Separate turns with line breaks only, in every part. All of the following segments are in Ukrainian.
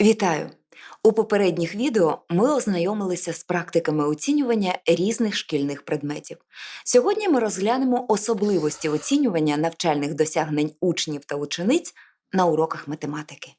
Вітаю! У попередніх відео ми ознайомилися з практиками оцінювання різних шкільних предметів. Сьогодні ми розглянемо особливості оцінювання навчальних досягнень учнів та учениць на уроках математики.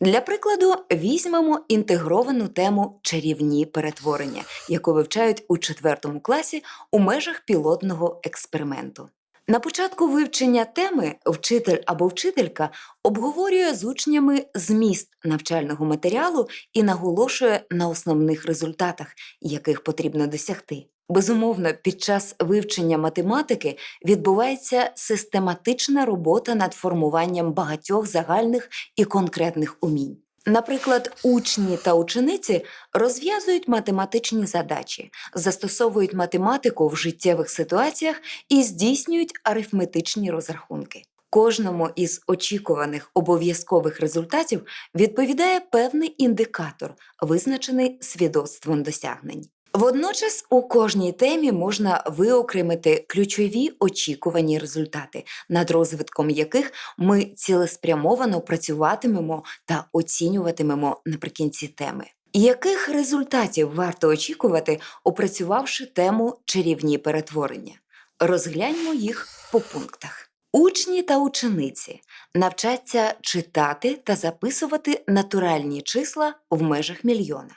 Для прикладу, візьмемо інтегровану тему чарівні перетворення, яку вивчають у 4 класі у межах пілотного експерименту. На початку вивчення теми вчитель або вчителька обговорює з учнями зміст навчального матеріалу і наголошує на основних результатах, яких потрібно досягти. Безумовно, під час вивчення математики відбувається систематична робота над формуванням багатьох загальних і конкретних умінь. Наприклад, учні та учениці розв'язують математичні задачі, застосовують математику в життєвих ситуаціях і здійснюють арифметичні розрахунки. Кожному із очікуваних обов'язкових результатів відповідає певний індикатор, визначений свідоцтвом досягнень. Водночас у кожній темі можна виокремити ключові очікувані результати, над розвитком яких ми цілеспрямовано працюватимемо та оцінюватимемо наприкінці теми. Яких результатів варто очікувати, опрацювавши тему чарівні перетворення? Розгляньмо їх по пунктах. Учні та учениці навчаться читати та записувати натуральні числа в межах мільйона.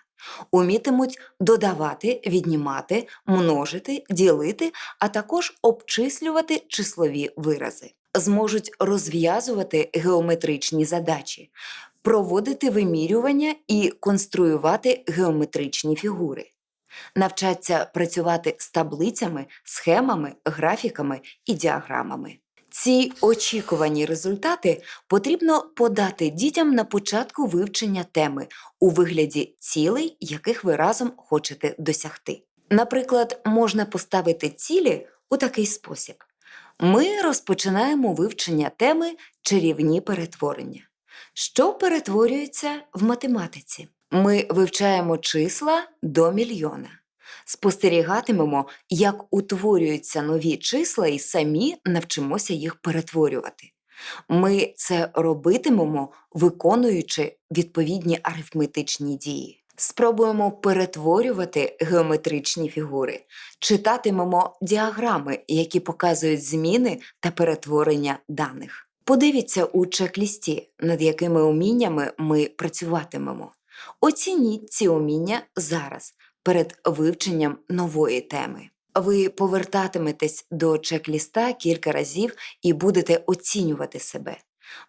Умітимуть додавати, віднімати, множити, ділити, а також обчислювати числові вирази. Зможуть розв'язувати геометричні задачі, проводити вимірювання і конструювати геометричні фігури. Навчаться працювати з таблицями, схемами, графіками і діаграмами. Ці очікувані результати потрібно подати дітям на початку вивчення теми у вигляді цілей, яких ви разом хочете досягти. Наприклад, можна поставити цілі у такий спосіб: ми розпочинаємо вивчення теми чарівні перетворення. Що перетворюється в математиці? Ми вивчаємо числа до мільйона. Спостерігатимемо, як утворюються нові числа, і самі навчимося їх перетворювати. Ми це робитимемо, виконуючи відповідні арифметичні дії. Спробуємо перетворювати геометричні фігури, читатимемо діаграми, які показують зміни та перетворення даних. Подивіться у чек-лісті, над якими уміннями ми працюватимемо. Оцініть ці уміння зараз перед вивченням нової теми. Ви повертатиметесь до чек-ліста кілька разів і будете оцінювати себе.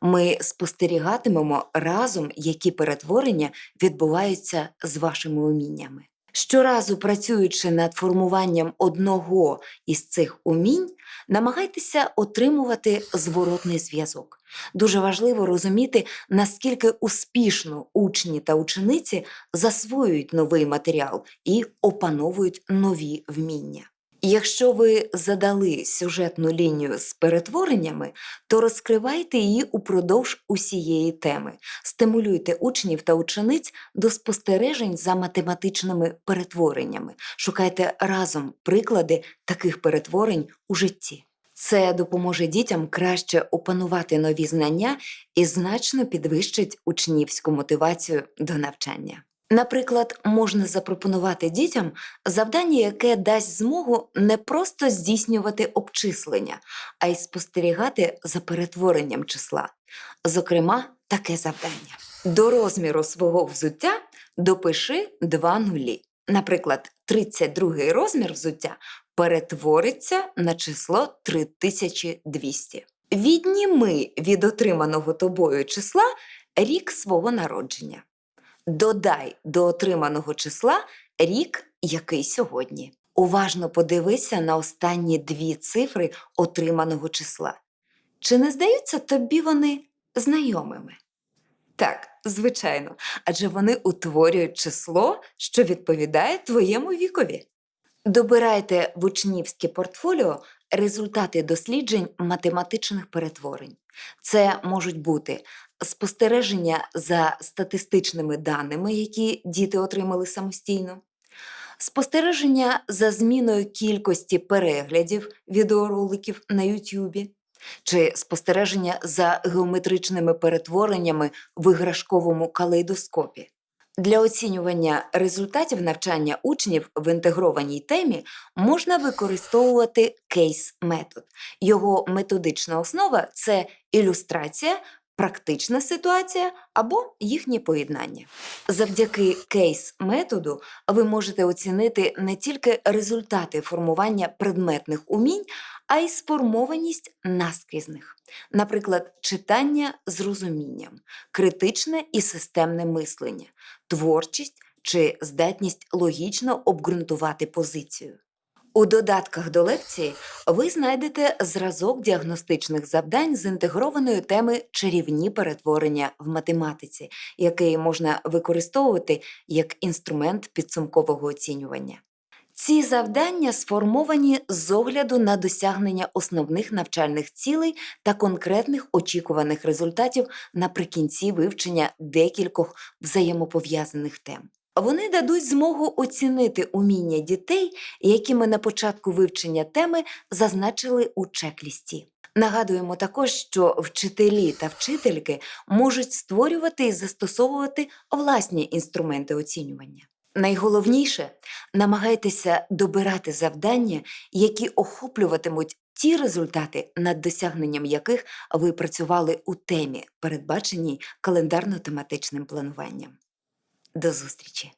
Ми спостерігатимемо разом, які перетворення відбуваються з вашими уміннями. Щоразу працюючи над формуванням одного із цих умінь, намагайтеся отримувати зворотний зв'язок. Дуже важливо розуміти, наскільки успішно учні та учениці засвоюють новий матеріал і опановують нові вміння. Якщо ви задали сюжетну лінію з перетвореннями, то розкривайте її упродовж усієї теми, стимулюйте учнів та учениць до спостережень за математичними перетвореннями, шукайте разом приклади таких перетворень у житті. Це допоможе дітям краще опанувати нові знання і значно підвищить учнівську мотивацію до навчання. Наприклад, можна запропонувати дітям завдання, яке дасть змогу не просто здійснювати обчислення, а й спостерігати за перетворенням числа. Зокрема, таке завдання. До розміру свого взуття допиши два нулі. Наприклад, 32 розмір взуття перетвориться на число 3200. Відніми від отриманого тобою числа рік свого народження. Додай до отриманого числа рік, який сьогодні. Уважно подивися на останні дві цифри отриманого числа. Чи не здаються тобі вони знайомими? Так, звичайно, адже вони утворюють число, що відповідає твоєму вікові. Добирайте в учнівське портфоліо результати досліджень математичних перетворень. Це можуть бути спостереження за статистичними даними, які діти отримали самостійно, спостереження за зміною кількості переглядів відеороликів на YouTube, чи спостереження за геометричними перетвореннями в іграшковому калейдоскопі. Для оцінювання результатів навчання учнів в інтегрованій темі можна використовувати кейс-метод. Його методична основа це ілюстрація, практична ситуація або їхнє поєднання. Завдяки кейс-методу ви можете оцінити не тільки результати формування предметних умінь, а й сформованість наскрізних, наприклад, читання з розумінням, критичне і системне мислення, творчість чи здатність логічно обґрунтувати позицію. У додатках до лекції ви знайдете зразок діагностичних завдань з інтегрованої теми чарівні перетворення в математиці, який можна використовувати як інструмент підсумкового оцінювання. Ці завдання сформовані з огляду на досягнення основних навчальних цілей та конкретних очікуваних результатів наприкінці вивчення декількох взаємопов'язаних тем. Вони дадуть змогу оцінити уміння дітей, які ми на початку вивчення теми зазначили у чек-лісті. Нагадуємо також, що вчителі та вчительки можуть створювати і застосовувати власні інструменти оцінювання. Найголовніше намагайтеся добирати завдання, які охоплюватимуть ті результати, над досягненням яких ви працювали у темі, передбаченій календарно-тематичним плануванням. До зустрічі!